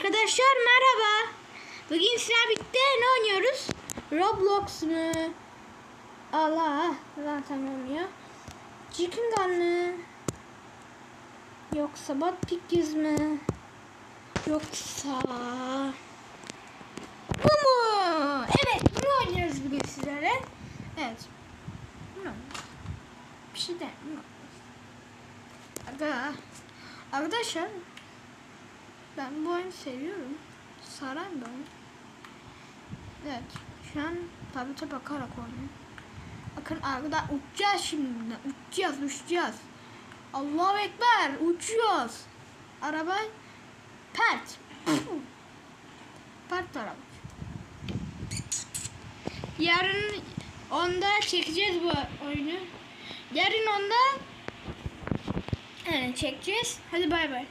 Arkadaşlar merhaba. Bugün birlikte ne oynuyoruz? Roblox mu? Allah zaten olmuyor. Chicken Gun mı? Yoksa Bot Piggies mi? Yoksa... Bu mu? Evet bunu oynuyoruz bugün sizlere. Evet. Bir şey de. Arkadaşlar ben bu oyunu seviyorum. Saran bir. Evet. Şu an tablete bakarak oynuyorum. Bakın arkadan uçacağız şimdi. Uçacağız, uçacağız. Allahu Ekber. Uçuyoruz. Araba pert. pert araba. Yarın onda çekeceğiz bu oyunu. Yarın onda yani çekeceğiz. Hadi bay bay.